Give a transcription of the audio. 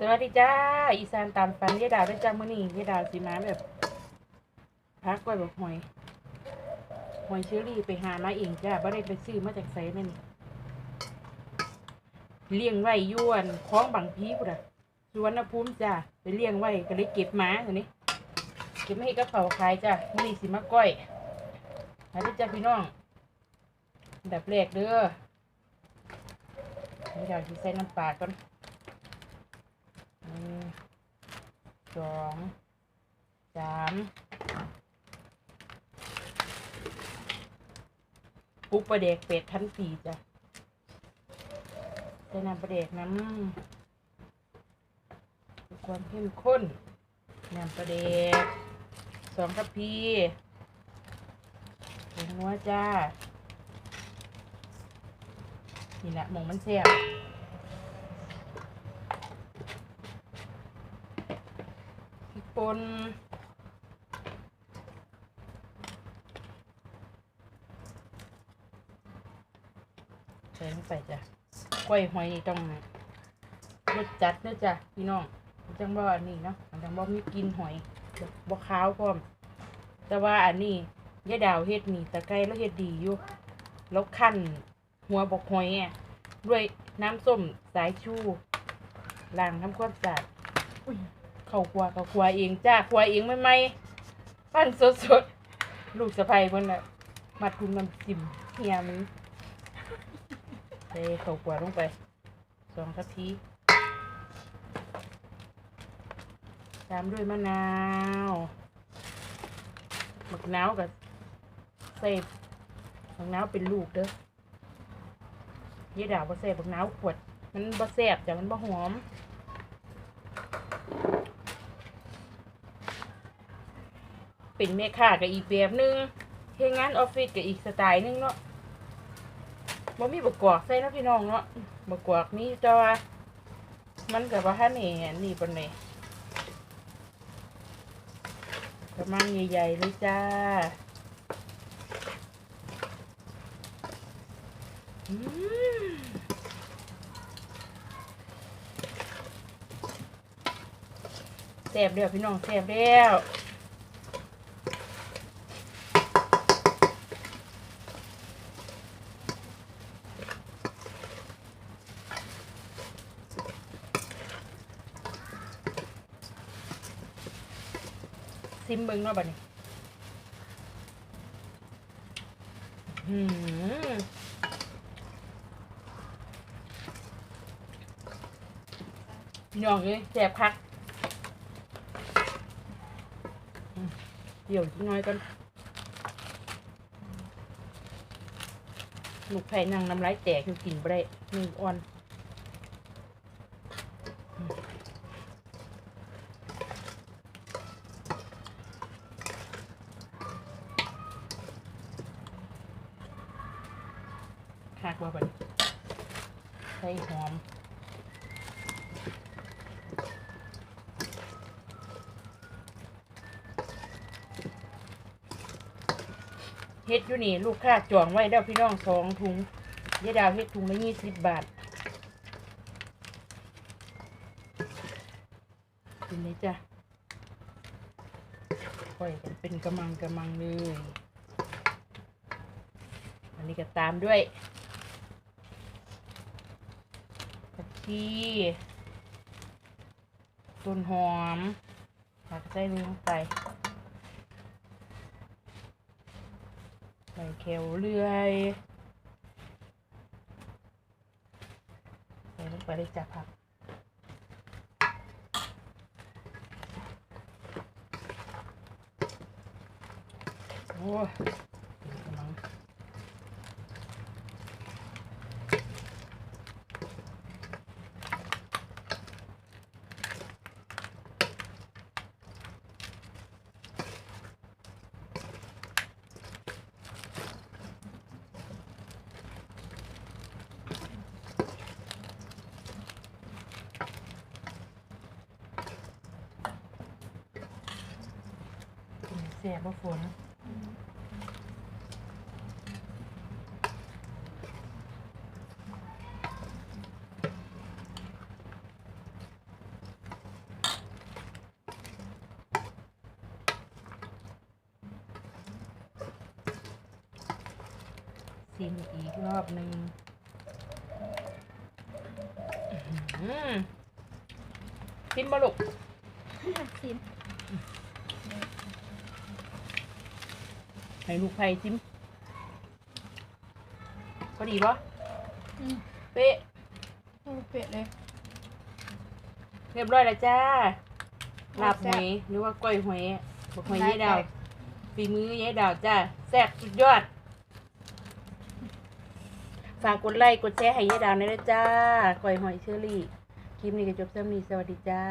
สวัสดีจ้า อีสานตามฟันยายดาวด้วยจ้ามื้อนี้ยายดาวสิมาแบบพักไว้แบบหอย หอยเชอรี่ไปหามาเองจ้าบ่ได้ไปซื้อมาจากไสนั่นนี่เลี้ยงไว้ยวนคล้องบางพีพุ่นน่ะสุวรรณภูมิจ้าไปเลี้ยงไว้ก็เลยเก็บมาอันนี้เก็บมาให้กระเป๋าขายจ้ามื้อนี้สิมาก้อยหาด้วยจ้าพี่น้องอันดับแรกเด้อยายดาวสิใส่น้ำปลาก่อน หนึ่ง สองสามปุ๊บประเดกเป็ดทันทีจ้ะใส่น้ำประเดกน้ำความเข้มข้นน้ำประเดกสองทัพพีผงนัวจ้า นี่แหละหมองมันแซ่บ พริก ป่นใส่ลงไปจ้ะกล้วยหอยนี่ต้องรสจัดเด้อจ้ะพี่น้องจังบ่อันนี้เนาะจังบ่มีกินหอยแบบบ่ขาวพร้อม แต่ว่าอันนี้ยาดาวเฮ็ดนี่ตะไคร้แล้วเฮ็ดดีอยู่แล้วคั่นหัวบกหอยอะด้วยน้ำส้มสายชูล้างทำความสะอาดอุ้ย เขาครัวเขาครัวเองจ้าครัวเองไม่ไม่ปั้นสดสดๆลูกสะใภ้เพิ่นน่ะมัดคุมน้ำจิ้มเฮียมึงเทเขาครัวลงไปสองทัพพีตามด้วยมะนาวมะนาวกับใส่มะนาวเป็นลูกเด้อยายดาวบ่ใส่มะนาวขวด มันบ่แซบจ้ะมันบ่หอม เป็นแม่ค้ากับอีกแบบหนึงเฮดงานออฟฟิศกับอีกสไตล์หนึงเนาะบ่มีบกกวกใส่นะพี่น้องเนาะบกกวกมีแต่ว่ามันกับว่าท่านนี่นี่ปานใดกระมังใหญ่ๆเลยจ้าอืมแซ่บเดียวพี่น้องแซ่บแล้ว ซิมเบิ้งเนาะบัดนี้หืมยองเอ้ยแสบคักเดี๋ยวน้อยก่อนลูกไผ่นังน้ำลายแตกอยู่กินบ่ได้มืออ่อน ว่าบัดนี้ใส่หอมเฮ็ดอยู่นี่ ลูกค้าจองไว้แล้วพี่น้องสองถุงยายดาวเฮ็ดถุงละยี่สิบบาทกินเลยจ้ะปล่อยกันเป็นกระมังกระมังเลย อันนี้ก็ตามด้วยผัก ชีต้นหอมผักใส่ลงไปใส่แคลเลื่อยใส่ลงไปเลยจ้ะผักโอ้ สียบฝนซิมอีกรอบหนึ่งซิมบลุกซิม ให้ลูกไผ่ซิมพอดีปะอืม เป๊ะเอาเป็ดเลย เรียบร้อยแล้วจ้าโอ้ลาบหแซ่อบยหรือว่าก้อยหอยบอกหอยได้ ยายดาวได้ฝีมือยายดาวจ้าแซ่บสุดยอด ฝากกดไลค์กดแชร์ให้ยายดาวหน่อยนะจ้าก้อยหอยเชอรี่ คลิปนี้ก็จบซ้ำนี้สวัสดีจ้า